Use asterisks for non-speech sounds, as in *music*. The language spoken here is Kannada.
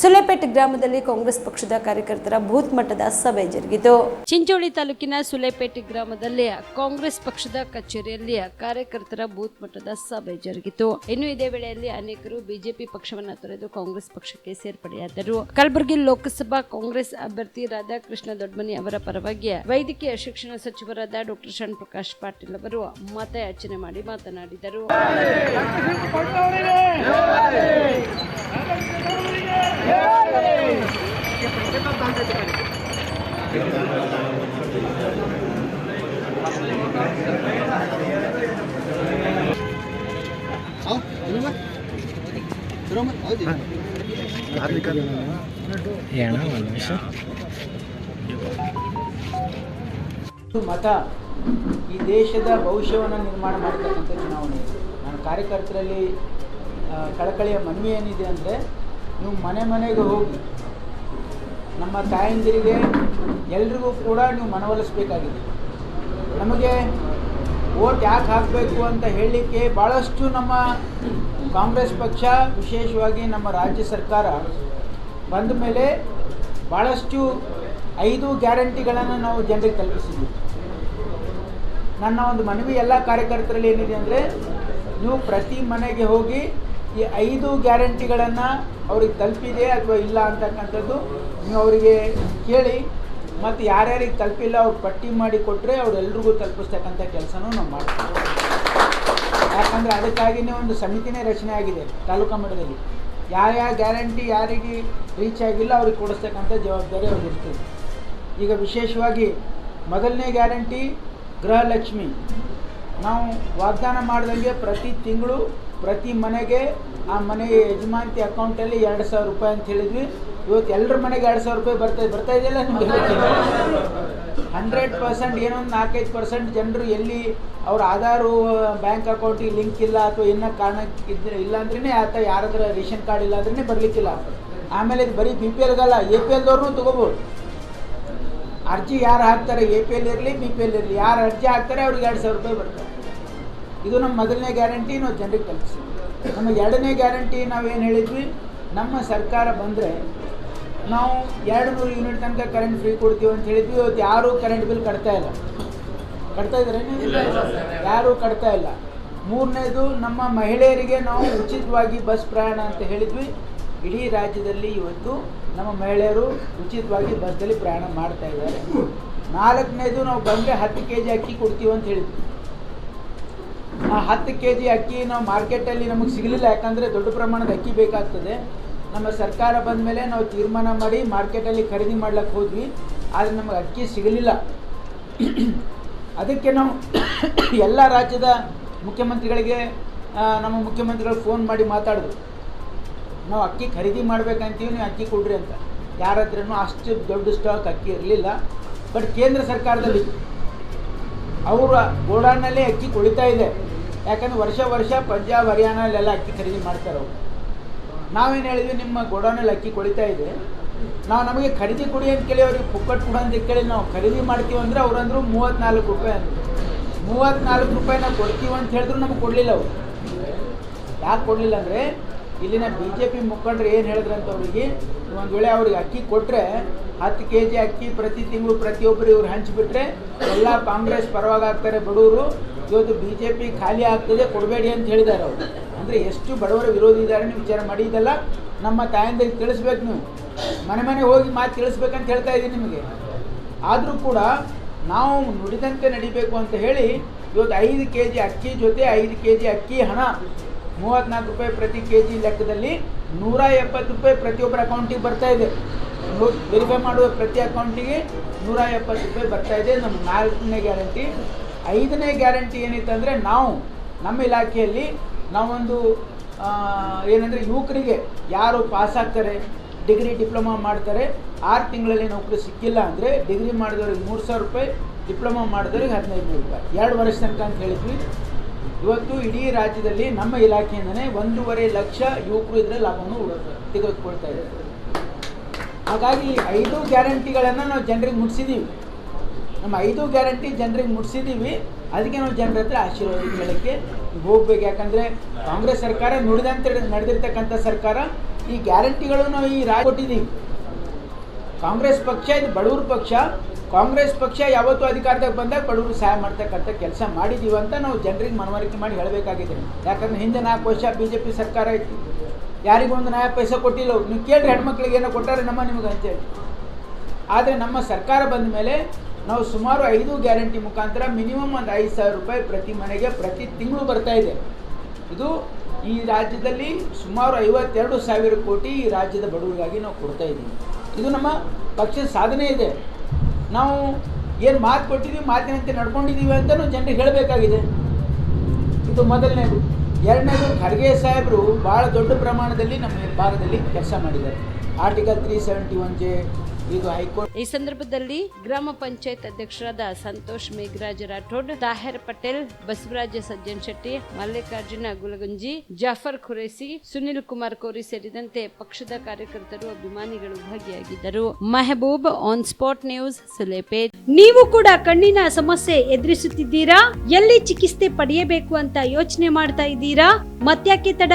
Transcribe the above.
ಸುಲೇಪೇಟೆ ಗ್ರಾಮದಲ್ಲಿ ಕಾಂಗ್ರೆಸ್ ಪಕ್ಷದ ಕಾರ್ಯಕರ್ತರ ಬೂತ್ ಮಟ್ಟದ ಸಭೆ ಜರುಗಿತು. ಚಿಂಚೋಳಿ ತಾಲೂಕಿನ ಸುಲೇಪೇಟೆ ಗ್ರಾಮದಲ್ಲಿ ಕಾಂಗ್ರೆಸ್ ಪಕ್ಷದ ಕಚೇರಿಯಲ್ಲಿ ಕಾರ್ಯಕರ್ತರ ಬೂತ್ ಮಟ್ಟದ ಸಭೆ ಜರುಗಿತು. ಇನ್ನು ಇದೇ ವೇಳೆಯಲ್ಲಿ ಅನೇಕರು ಬಿಜೆಪಿ ಪಕ್ಷವನ್ನು ತೊರೆದು ಕಾಂಗ್ರೆಸ್ ಪಕ್ಷಕ್ಕೆ ಸೇರ್ಪಡೆಯಾದರು. ಕಲಬುರಗಿ ಲೋಕಸಭಾ ಕಾಂಗ್ರೆಸ್ ಅಭ್ಯರ್ಥಿ ರಾಧಾಕೃಷ್ಣ ದೊಡ್ಮನಿ ಅವರ ಪರವಾಗಿ ವೈದ್ಯಕೀಯ ಶಿಕ್ಷಣ ಸಚಿವರಾದ ಡಾಕ್ಟರ್ ಶರಣ್ ಪ್ರಕಾಶ್ ಪಾಟೀಲ್ ಅವರು ಮತಯಾಚನೆ ಮಾಡಿ ಮಾತನಾಡಿದರು ಏಣ ಒಂದು ನಿಮಿಷ ಇದು ಮತ ಈ ದೇಶದ ಭವಿಷ್ಯವನ್ನು ನಿರ್ಮಾಣ ಮಾಡ್ತಕ್ಕಂಥ ಚುನಾವಣೆ. ನನ್ನ ಕಾರ್ಯಕರ್ತರಲ್ಲಿ ಕಳಕಳಿಯ ಮನವಿ ಏನಿದೆ ಅಂದರೆ ನೀವು ಮನೆ ಮನೆಗೆ ಹೋಗಿ ನಮ್ಮ ತಾಯಂದಿರಿಗೆ ಎಲ್ರಿಗೂ ಕೂಡ ನೀವು ಮನವೊಲಿಸಬೇಕಾಗಿದೆ. ನಮಗೆ ಓಟ್ ಯಾಕೆ ಹಾಕಬೇಕು ಅಂತ ಹೇಳಲಿಕ್ಕೆ ಭಾಳಷ್ಟು ನಮ್ಮ ಕಾಂಗ್ರೆಸ್ ಪಕ್ಷ, ವಿಶೇಷವಾಗಿ ನಮ್ಮ ರಾಜ್ಯ ಸರ್ಕಾರ ಬಂದ ಮೇಲೆ ಭಾಳಷ್ಟು ಐದು ಗ್ಯಾರಂಟಿಗಳನ್ನು ನಾವು ಜನರಿಗೆ ತಲುಪಿಸಿದ್ವಿ. ನನ್ನ ಒಂದು ಮನವಿ ಎಲ್ಲ ಕಾರ್ಯಕರ್ತರಲ್ಲಿ ಏನಿದೆ ಅಂದರೆ, ನೀವು ಪ್ರತಿ ಮನೆಗೆ ಹೋಗಿ ಈ ಐದು ಗ್ಯಾರಂಟಿಗಳನ್ನು ಅವ್ರಿಗೆ ತಲುಪಿದೆ ಅಥವಾ ಇಲ್ಲ ಅಂತಕ್ಕಂಥದ್ದು ನೀವು ಅವರಿಗೆ ಕೇಳಿ. ಮತ್ತು ಯಾರ್ಯಾರಿಗೆ ತಲುಪಿಲ್ಲ, ಅವ್ರು ಪಟ್ಟಿ ಮಾಡಿ ಕೊಟ್ಟರೆ ಅವರೆಲ್ರಿಗೂ ತಲುಪಿಸ್ತಕ್ಕಂಥ ಕೆಲಸನೂ ನಾವು ಮಾಡ್ತೀವಿ. ಯಾಕಂದರೆ ಅದಕ್ಕಾಗಿಯೇ ಒಂದು ಸಮಿತಿನೇ ರಚನೆ ಆಗಿದೆ ತಾಲೂಕು ಮಟ್ಟದಲ್ಲಿ. ಯಾರ್ಯಾರು ಗ್ಯಾರಂಟಿ ಯಾರಿಗೆ ರೀಚ್ ಆಗಿಲ್ಲ ಅವ್ರಿಗೆ ಕೊಡಿಸ್ತಕ್ಕಂಥ ಜವಾಬ್ದಾರಿ ಅವ್ರಿಗೆ ಈಗ ವಿಶೇಷವಾಗಿ ಮೊದಲನೇ ಗ್ಯಾರಂಟಿ ಗೃಹಲಕ್ಷ್ಮಿ. ನಾವು ವಾಗ್ದಾನ ಮಾಡ್ದಂಗೆ ಪ್ರತಿ ತಿಂಗಳು ಪ್ರತಿ ಮನೆಗೆ ಆ ಮನೆ ಯಜಮಾನಿ ಅಕೌಂಟಲ್ಲಿ ಎರಡು ಸಾವಿರ ರೂಪಾಯಿ ಅಂತ ಹೇಳಿದ್ವಿ. ಇವತ್ತು ಎಲ್ಲರ ಮನೆಗೆ ಎರಡು ಸಾವಿರ ರೂಪಾಯಿ ಬರ್ತಾ ಬರ್ತಾ ಇದೆಯಲ್ಲ ನಿಮಗೆ? ಹಂಡ್ರೆಡ್ ಪರ್ಸೆಂಟ್ ಏನೋ ಒಂದು ನಾಲ್ಕೈದು ಪರ್ಸೆಂಟ್ ಜನರು ಎಲ್ಲಿ ಅವ್ರ ಆಧಾರು, ಬ್ಯಾಂಕ್ ಅಕೌಂಟಿಗೆ ಲಿಂಕ್ ಇಲ್ಲ ಅಥವಾ ಇನ್ನೂ ಕಾರಣ ಇದ್ರೆ ಇಲ್ಲ ಅಂದ್ರೇ ಆತ ಯಾರಾದ್ರ ರೇಷನ್ ಕಾರ್ಡ್ ಇಲ್ಲ ಅಂದ್ರೇ ಬರಲಿಕ್ಕಿಲ್ಲ. ಆಮೇಲೆ ಇದು ಬರೀ ಬಿ ಪಿ ಎಲ್ಗಲ್ಲ ಎ ಪಿ ಎಲ್ದವ್ರನ್ನೂ ತೊಗೋಬೋದು. ಅರ್ಜಿ ಯಾರು ಹಾಕ್ತಾರೆ? ಎ ಪಿ ಎಲ್ ಇರಲಿ ಬಿ ಪಿ ಎಲ್ ಇರಲಿ. ಯಾರು ಅರ್ಜಿ ಹಾಕ್ತಾರೆ, ಅವ್ರಿಗೆ ಎರಡು ಸಾವಿರ ರೂಪಾಯಿ ಬರ್ತದೆ ಇದು ನಮ್ಮ ಮೊದಲನೇ ಗ್ಯಾರಂಟಿ ನಾವು ಜನರಿಗೆ ಕಲ್ಪಿಸಿ ನಮ್ಮ ಎರಡನೇ ಗ್ಯಾರಂಟಿ ನಾವೇನು ಹೇಳಿದ್ವಿ? ನಮ್ಮ ಸರ್ಕಾರ ಬಂದರೆ ನಾವು ಎರಡು ನೂರು ಯೂನಿಟ್ ತನಕ ಕರೆಂಟ್ ಫ್ರೀ ಕೊಡ್ತೀವಿ ಅಂತ ಹೇಳಿದ್ವಿ. ಇವತ್ತು ಯಾರೂ ಕರೆಂಟ್ ಬಿಲ್ ಕಟ್ತಾ ಇಲ್ಲ. ಕಟ್ತಾ ಇದ್ದಾರೆ ಯಾರೂ ಕಟ್ತಾ ಇಲ್ಲ. ಮೂರನೇದು ನಮ್ಮ ಮಹಿಳೆಯರಿಗೆ ನಾವು ಉಚಿತವಾಗಿ ಬಸ್ ಪ್ರಯಾಣ ಅಂತ ಹೇಳಿದ್ವಿ. ಇಡೀ ರಾಜ್ಯದಲ್ಲಿ ಇವತ್ತು ನಮ್ಮ ಮಹಿಳೆಯರು ಉಚಿತವಾಗಿ ಬಸ್ಸಲ್ಲಿ ಪ್ರಯಾಣ ಮಾಡ್ತಾ ಇದ್ದಾರೆ. ನಾಲ್ಕನೇದು ನಾವು ಬಂದರೆ ಹತ್ತು ಕೆ ಜಿ ಅಕ್ಕಿ ಕೊಡ್ತೀವಿ ಅಂತ ಹೇಳಿದ್ವಿ. ಆ ಹತ್ತು ಕೆ ಜಿ ಅಕ್ಕಿ ನಾವು ಮಾರ್ಕೆಟಲ್ಲಿ ನಮಗೆ ಸಿಗಲಿಲ್ಲ. ಯಾಕಂದರೆ ದೊಡ್ಡ ಪ್ರಮಾಣದ ಅಕ್ಕಿ ಬೇಕಾಗ್ತದೆ. ನಮ್ಮ ಸರ್ಕಾರ ಬಂದ ಮೇಲೆ ನಾವು ತೀರ್ಮಾನ ಮಾಡಿ ಮಾರ್ಕೆಟಲ್ಲಿ ಖರೀದಿ ಮಾಡ್ಲಿಕ್ಕೆ ಹೋದ್ವಿ. ಆದರೆ ನಮಗೆ ಅಕ್ಕಿ ಸಿಗಲಿಲ್ಲ. ಅದಕ್ಕೆ ನಾವು *coughs* ಎಲ್ಲ ರಾಜ್ಯದ ಮುಖ್ಯಮಂತ್ರಿಗಳಿಗೆ ನಮ್ಮ ಮುಖ್ಯಮಂತ್ರಿಗಳು ಫೋನ್ ಮಾಡಿ ಮಾತಾಡಿದ್ರು ನಾವು ಅಕ್ಕಿ ಖರೀದಿ ಮಾಡ್ಬೇಕಂತೀವಿ, ನೀವು ಅಕ್ಕಿ ಕೊಡ್ರಿ ಅಂತ. ಯಾರ ಹತ್ರನೂ ಅಷ್ಟು ದೊಡ್ಡ ಸ್ಟಾಕ್ ಅಕ್ಕಿ ಇರಲಿಲ್ಲ. ಬಟ್ ಕೇಂದ್ರ ಸರ್ಕಾರದಲ್ಲಿ ಅವರ ಗೋಡಾನಲ್ಲಿ ಅಕ್ಕಿ ಕೊಳಿತಾ ಇದೆ. ಯಾಕಂದ್ರೆ ವರ್ಷ ವರ್ಷ ಪಂಜಾಬ್ ಹರಿಯಾಣಲ್ಲೆಲ್ಲ ಅಕ್ಕಿ ಖರೀದಿ ಮಾಡ್ತಾರೆ ಅವರು. ನಾವೇನು ಹೇಳಿದ್ವಿ, ನಿಮ್ಮ ಗೋಡೌನಲ್ಲಿ ಅಕ್ಕಿ ಕೊಳಿತಾ ಇದೆ. ನಾವು ನಮಗೆ ಖರೀದಿ ಕೊಡಿ ಅಂತ ಕೇಳಿ, ಅವ್ರಿಗೆ ಪುಕ್ಕಟ್ ಕೊಡು ಅಂತ ಕೇಳಿ ನಾವು ಖರೀದಿ ಮಾಡ್ತೀವಿ ಅಂದರೆ ಅವ್ರಂದ್ರು ಮೂವತ್ತ್ನಾಲ್ಕು ರೂಪಾಯಿ ಅಂತ ಮೂವತ್ತ್ನಾಲ್ಕು ರೂಪಾಯಿ ನಾವು ಕೊಡ್ತೀವಿ ಅಂತ ಹೇಳಿದ್ರು ನಮಗೆ ಕೊಡಲಿಲ್ಲ ಅವರು. ಯಾಕೆ ಕೊಡಲಿಲ್ಲ ಅಂದರೆ, ಇಲ್ಲಿನ ಬಿ ಜೆ ಪಿ ಮುಖಂಡರು ಏನು ಹೇಳಿದ್ರು ಅಂತ ಅವರಿಗೆ, ಒಂದು ವೇಳೆ ಅವ್ರಿಗೆ ಅಕ್ಕಿ ಕೊಟ್ಟರೆ ಹತ್ತು ಕೆ ಜಿ ಅಕ್ಕಿ ಪ್ರತಿ ತಿಂಗಳು ಪ್ರತಿಯೊಬ್ಬರು ಇವ್ರು ಹಂಚಿಬಿಟ್ರೆ, ಎಲ್ಲ ಕಾಂಗ್ರೆಸ್ ಪರವಾಗಿ ಆಗ್ತಾರೆ ಬಡವರು ಇವತ್ತು ಬಿ ಜೆ ಪಿ ಖಾಲಿ ಆಗ್ತದೆ, ಕೊಡಬೇಡಿ ಅಂತ ಹೇಳಿದ್ದಾರೆ ಅವರು. ಅಂದರೆ ಎಷ್ಟು ಬಡವರ ವಿರೋಧಿ ಇದ್ದಾರೆ ವಿಚಾರ ಮಾಡಿ, ಇದೆಲ್ಲ ನಮ್ಮ ತಾಯಂದಿರಿಗೆ ತಿಳಿಸ್ಬೇಕು ನೀವು. ಮನೆ ಮನೆ ಹೋಗಿ ಮಾತು ತಿಳಿಸ್ಬೇಕಂತ ಹೇಳ್ತಾ ಇದ್ದೀನಿ ನಿಮಗೆ. ಆದರೂ ಕೂಡ ನಾವು ನುಡಿದಂತೆ ನಡಿಬೇಕು ಅಂತ ಹೇಳಿ, ಇವತ್ತು ಐದು ಕೆ ಜಿ ಅಕ್ಕಿ ಜೊತೆ ಐದು ಕೆ ಜಿ ಅಕ್ಕಿ ಹಣ ಮೂವತ್ತ್ನಾಲ್ಕು ರೂಪಾಯಿ ಪ್ರತಿ ಕೆ ಜಿ ಲೆಕ್ಕದಲ್ಲಿ ನೂರ ಎಪ್ಪತ್ತು ರೂಪಾಯಿ ಪ್ರತಿಯೊಬ್ಬರ ಅಕೌಂಟಿಗೆ ಬರ್ತಾ ಇದೆ. ವೆರಿಫೈ ಮಾಡುವ ಪ್ರತಿ ಅಕೌಂಟಿಗೆ ನೂರ ಎಪ್ಪತ್ತು ರೂಪಾಯಿ ಬರ್ತಾ ಇದೆ. ನಮ್ಮ ನಾಲ್ಕನೇ ಗ್ಯಾರಂಟಿ. ಐದನೇ ಗ್ಯಾರಂಟಿ ಏನಿತ್ತಂದರೆ ನಾವು, ನಮ್ಮ ಇಲಾಖೆಯಲ್ಲಿ ನಾವೊಂದು ಏನಂದರೆ ಯುವಕರಿಗೆ ಯಾರು ಪಾಸ್ ಆಗ್ತಾರೆ ಡಿಗ್ರಿ ಡಿಪ್ಲೊಮಾ ಮಾಡ್ತಾರೆ, ಆರು ತಿಂಗಳಲ್ಲಿ ನೌಕರಿ ಸಿಕ್ಕಿಲ್ಲ ಅಂದರೆ ಡಿಗ್ರಿ ಮಾಡಿದವ್ರಿಗೆ ಮೂರು ಸಾವಿರ ರೂಪಾಯಿ ಡಿಪ್ಲೊಮಾ ಮಾಡಿದವ್ರಿಗೆ ಹದಿನೈದು ನೂರು ರೂಪಾಯಿ. ಎರಡು ವರ್ಷ ತನಕ ಅಂತ ಹೇಳಿದ್ವಿ. ಇವತ್ತು ಇಡೀ ರಾಜ್ಯದಲ್ಲಿ ನಮ್ಮ ಇಲಾಖೆಯಿಂದನೇ ಒಂದೂವರೆ ಲಕ್ಷ ಯುವಕರು ಇದ್ರೆ ಲಾಭವನ್ನು ತೆಗೆದುಕೊಳ್ತಾ ಇದ್ದಾರೆ. ಹಾಗಾಗಿ ಐದು ಗ್ಯಾರಂಟಿಗಳನ್ನು ನಾವು ಜನರಿಗೆ ಮುಟ್ಟಿಸಿದ್ದೀವಿ ನಮ್ಮ ಐದು ಗ್ಯಾರಂಟಿ ಜನರಿಗೆ ಮುಟ್ಸಿದ್ದೀವಿ ಅದಕ್ಕೆ ನಾವು ಜನರ ಹತ್ರ ಆಶೀರ್ವಾದ ಕೇಳೋಕ್ಕೆ ಹೋಗ್ಬೇಕು. ಯಾಕಂದರೆ ಕಾಂಗ್ರೆಸ್ ಸರ್ಕಾರ ನುಡಿದಂತೆ ನಡೆದಿರ್ತಕ್ಕಂಥ ಸರ್ಕಾರ, ಈ ಗ್ಯಾರಂಟಿಗಳು ನಾವು ಈ ರಾಜ್ಯ ಕೊಟ್ಟಿದ್ದೀವಿ ಕಾಂಗ್ರೆಸ್ ಪಕ್ಷ ಇದು ಬಡವ್ರ ಪಕ್ಷ. ಕಾಂಗ್ರೆಸ್ ಪಕ್ಷ ಯಾವತ್ತೂ ಅಧಿಕಾರದಾಗ ಬಂದಾಗ ಬಡವರು ಸಹಾಯ ಮಾಡ್ತಕ್ಕಂಥ ಕೆಲಸ ಮಾಡಿದ್ದೀವಿ ಅಂತ ನಾವು ಜನರಿಗೆ ಮನವರಿಕೆ ಮಾಡಿ ಹೇಳಬೇಕಾಗಿದೆ. ಯಾಕಂದ್ರೆ ಹಿಂದೆ ನಾಲ್ಕು ವರ್ಷ ಬಿ ಜೆ ಪಿ ಸರ್ಕಾರ ಐತಿ ಯಾರಿಗೊಂದು ನ್ಯಾಯ ಪೈಸೆ ಕೊಟ್ಟಿಲ್ಲ. ನೀವು ಕೇಳ್ರಿ ಹೆಣ್ಮಕ್ಳಿಗೆ ಏನೋ ಕೊಟ್ಟಾರೆ ನಮ್ಮ ನಿಮಗೆ ಅಂತೇಳಿ ಆದರೆ ನಮ್ಮ ಸರ್ಕಾರ ಬಂದ ಮೇಲೆ ನಾವು ಸುಮಾರು ಐದು ಗ್ಯಾರಂಟಿ ಮುಖಾಂತರ ಮಿನಿಮಮ್ ಒಂದು ಐದು ಸಾವಿರ ರೂಪಾಯಿ ಪ್ರತಿ ಮನೆಗೆ ಪ್ರತಿ ತಿಂಗಳು ಬರ್ತಾ ಇದೆ. ಇದು ಈ ರಾಜ್ಯದಲ್ಲಿ ಸುಮಾರು ಐವತ್ತೆರಡು ಸಾವಿರ ಕೋಟಿ ಈ ರಾಜ್ಯದ ಬಡವರಿಗಾಗಿ ನಾವು ಕೊಡ್ತಾ ಇದ್ದೀವಿ. ಇದು ನಮ್ಮ ಪಕ್ಷದ ಸಾಧನೆ ಇದೆ. ನಾವು ಏನು ಮಾತು ಕೊಟ್ಟಿದ್ದೀವಿ, ಮಾತಿನಂತೆ ನಡ್ಕೊಂಡಿದ್ದೀವಿ ಅಂತಲೂ ಜನರಿಗೆ ಹೇಳಬೇಕಾಗಿದೆ. ಇದು ಮೊದಲನೇದು. ಎರಡನೇದು, ಖರ್ಗೆ ಸಾಹೇಬರು ಭಾಳ ದೊಡ್ಡ ಪ್ರಮಾಣದಲ್ಲಿ ನಮ್ಮ ಭಾಗದಲ್ಲಿ ಕೆಲಸ ಮಾಡಿದ್ದಾರೆ. Article three seventy one J high court ಈ ಸಂದರ್ಭದಲ್ಲಿ ಗ್ರಾಮ ಪಂಚಾಯತ್ ಅಧ್ಯಕ್ಷರಾದ ಸಂತೋಷ್ ಮೇಘರಾಜ್ ರಾಠೋಡ್ ತಾಹೇರ್ ಪಟೇಲ್ ಬಸವರಾಜ ಸಜ್ಜನ್ ಶೆಟ್ಟಿ ಮಲ್ಲಿಕಾರ್ಜುನ ಗುಲಗುಂಜಿ ಜಾಫರ್ ಖುರೇಸಿ ಸುನಿಲ್ ಕುಮಾರ್ ಕೋರಿ ಸೇರಿದಂತೆ ಪಕ್ಷದ ಕಾರ್ಯಕರ್ತರು ಅಭಿಮಾನಿಗಳು ಭಾಗಿಯಾಗಿದ್ದರು. Mehaboob on spot news Sulepeth. ನೀವು ಕೂಡ ಕಣ್ಣಿನ ಸಮಸ್ಯೆ ಎದುರಿಸುತ್ತಿದ್ದೀರಾ? ಎಲ್ಲಿ ಚಿಕಿತ್ಸೆ ಪಡೆಯಬೇಕು ಅಂತ ಯೋಚನೆ ಮಾಡ್ತಾ ಇದ್ದೀರಾ? ಮತ್ಯಾಕೆ ತಡ?